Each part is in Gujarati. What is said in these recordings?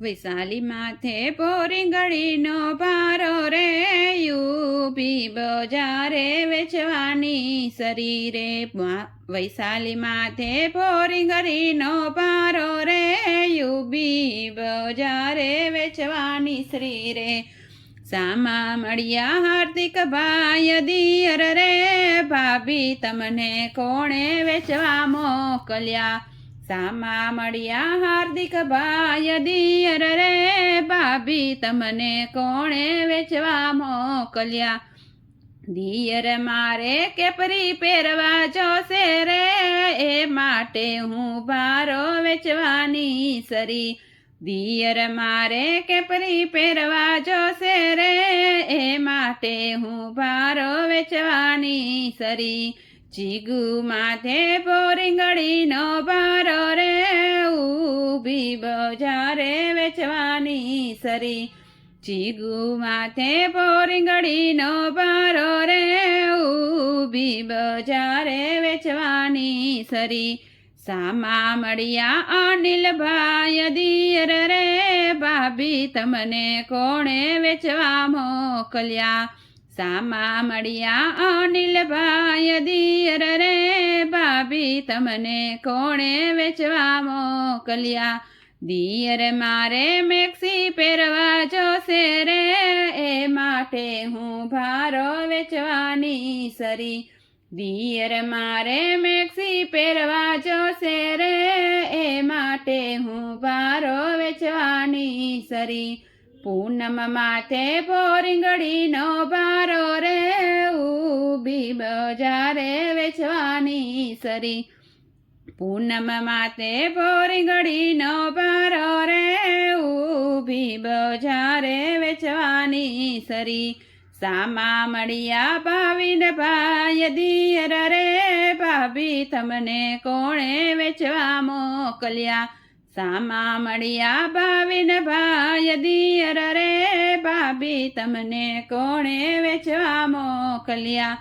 વૈશાલી માથે પોરીંગળીનો ભારો રે, યુપી બજારે વેચવાની શરીરે વૈશાલી માથે પોરીંગળીનો ભારો રે યુબી બજારે વેચવાની શ્રી રે. સામા મળ્યા હાર્દિક ભાઈ દિયર રે, ભાભી તમને કોણે વેચવા મોકલ્યા? સામા મળ્યા હાર્દિક ભાઈ દિયર રે, ભાભી તમને કોણે વેચવા મોકલ્યા? દિયર મારે કેપરી પહેરવા જોશે રે, એ માટે હું ભારો વેચવાની સરી. દિયર મારે કેપરી પહેરવા જોશે રે, એ માટે હું ભારો વેચવાની સરી. જીગુ માથે પોરીંગળીનો ભાર રે, ઊભી બજારે વેચવાની સરી. જીગુ માથે પોરીંગળીનો ભાર રે, ઊભી બજારે વેચવાની સરી. સામા મળ્યા અનિલભાઈ દિયર રે, ભાભી તમને કોણે વેચવા મોકલ્યા? સામા મળ્યા અનિલભાઈ દિયર રે, ભાભી તમને કોણે વેચવા મોકલ્યા? દિયર મારે મેક્સી પહેરવા જોશે રે, એ માટે હું ભારો વેચવાની સરી. દિયર મારે મેક્સી પહેરવા જોશે રે, એ માટે હું ભારો વેચવાની સરી. પૂનમ માથે પોરીંગડીનો ભારો રે ઊભી બજારે વેચવાની સરી. પૂનમ માથે પોરીંગળીનો ભારો રે ઊભી બજારે વેચવાની સરી. સામા મળ્યા ભાવિન ભાઈ દિયર રે, ભાભી તમને કોણે વેચવા મોકલ્યા? સામા મળ્યા ભાવિન ભાઈ દિયર રે ભાભી તમને કોણે વેચવા મોકલ્યા?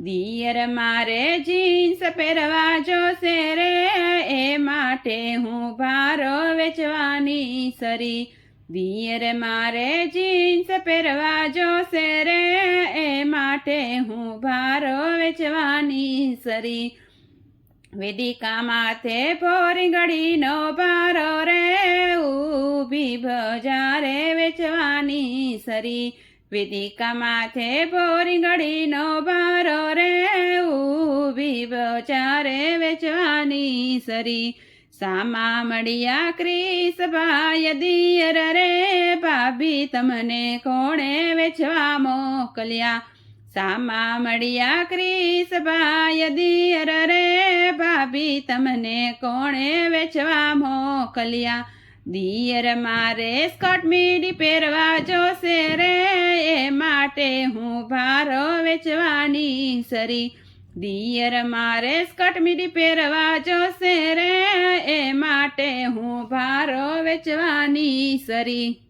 દિયર મારે જીન્સ પહેરવા જોશે રે, એ માટે હું ભારો વેચવાની સરી. દિયર મારે જીન્સ પહેરવા જોશે રે, એ માટે હું ભારો વેચવાની સરી. વેદિકા માથે પોરીંગળીનો ભારો રે, ઊભી બજારે વેચવાની સરી. વેદિકા માથે પોરીંગળીનો ભારો રે, ઊભી બજારે વેચવાની સરી. સામા મળ્યા ક્રિસ ભાઈ દિયર રે, ભાભી તમને કોણે વેચવા મોકલ્યા? સામા મળ્યા ક્રિસ ભાઈ દિયર રે ભાભી, તમને કોણે વેચવા મોકલ્યા? દિયર મારે સ્કર્ટ મીડી પહેરવા જોશે રે, એ માટે હું ભારો વેચવાની સરી. દિયર મારે સ્કર્ટ મીડી પહેરવા જોશે રે, એ માટે હું ભારો વેચવાની સરી.